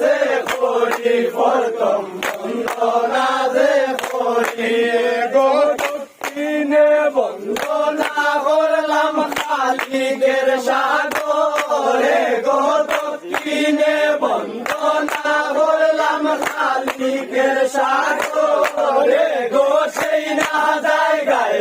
যে করি প্রথম বন্দনা যে করি গো দক্ষিণে বন্দনা করলাম খালিকের সাগরে। গো দক্ষিণে বন্দনা করলাম খালিকের সাগরে। গো সেই না জায়গায়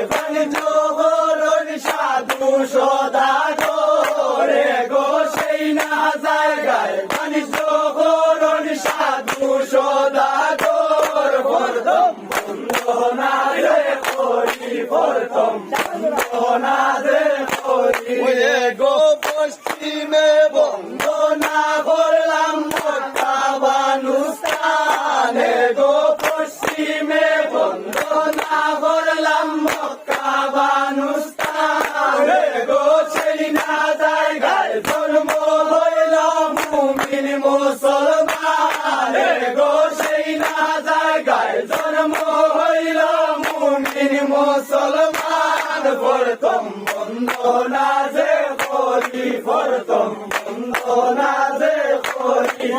বানুস্তানে গো পশ্চিমে বন্দনা করলাম মক্কা বানুস্তানে গো সেই না জায়গায় জন্ম হইল মুমিন মুসলমান। গো সেই না জায়গায় জন্ম হইল মুমিন মুসলমান। প্রথম বন্দনা যে করি প্রথম বন্দনা যে করি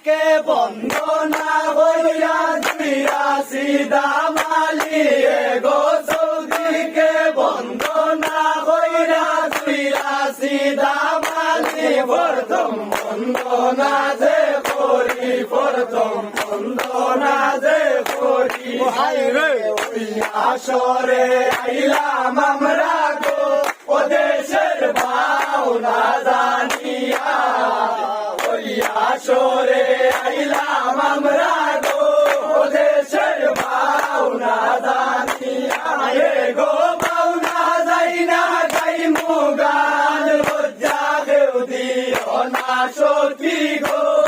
সৌদিকে বন্দনা হইয়া দিয়া সিদা মালি গো সৌদিকে বন্দনা হইয়া দিয়া সিদা মালি? প্রথম বন্দনা যে করি প্রথম বন্দনা যে করি। ওই আসরে আইলাম আমরা গো ও দেশের ভাওনা জানিয়া আসরে আইলাম আমরা গো দেশের ভাওনা জানিয়া এ গো ভাওনা যাই না যাই, মুগান লজ্জা দেও দিও না সতী গো।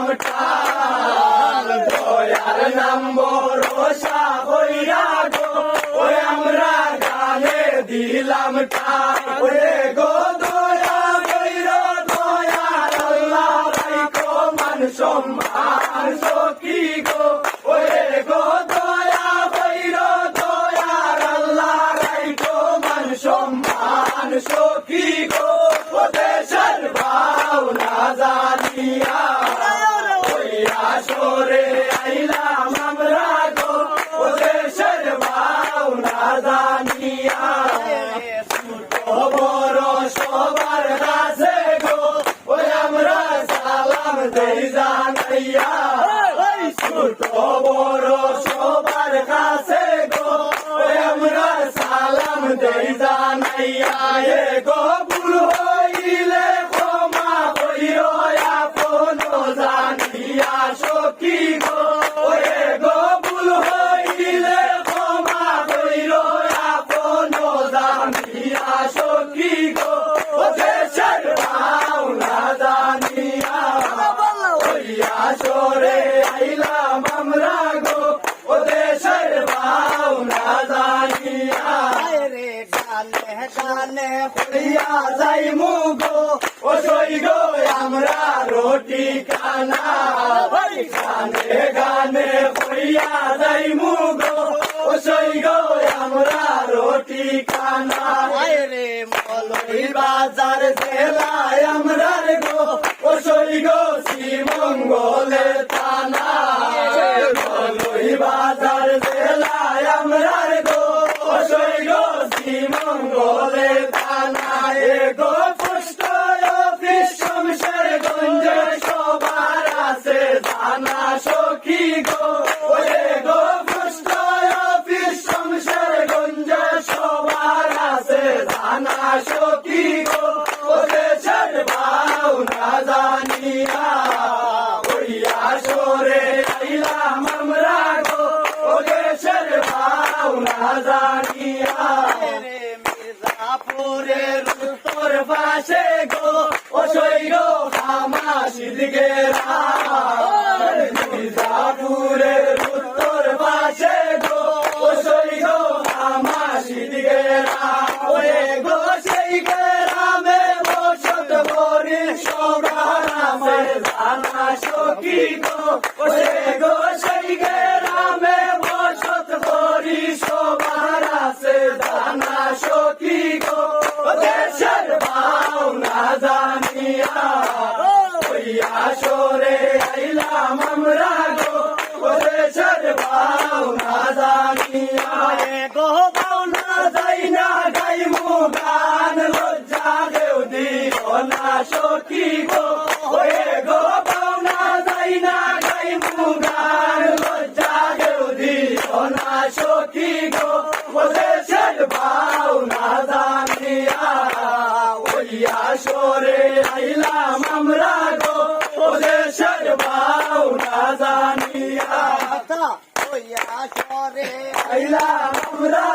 দিলাম টাল দয়াল নম্বর ওষা গো ওই আমরা গানে দিলাম টাল ওরে গো দয়া বৈর দয়াল আল্লাহ মান সম্মান সখী গো ওরে গো দয়া বৈর দয়াল আল্লাহ রাইকো মান সম্মান সখী গো ও দেশের ভাওনা জানিয়া আসরে আইলাম আমরা গো ও দেশের ভাওনা জানিয়া। খবর সবার কাছে গো ওই আমরা সালাম দেই জানাইয়া। ছোট বড় সবার কাছে গো ওই আমরা গো গো। আমরা রোটি কানা হইয়া যাই মুগো গো। আমরা রোটি কানা রে মলই বাজার জেলায় আমরা রে গো। ও সই গো শ্রীমঙ্গলে থানা ওই বাজার জেলায় আমরা রে গো ও সই গো শ্রীমঙ্গলে থানা এ গো তোর গো ও সই গো খামাসিদ গেরা মির্জাপুরের উত্তর পাশে গো ও গো আমার সিদিগেরা ওরে গো সেই গ্রামে বসত বরি সবার আমার জানা সখী গো ও সে গো সেই গ্রামে বসত বরি সবার আছে জানা সখী গো গো ও দেশের ভাও না জানিয়া কথা। হইয়া সরে আইলা আমরা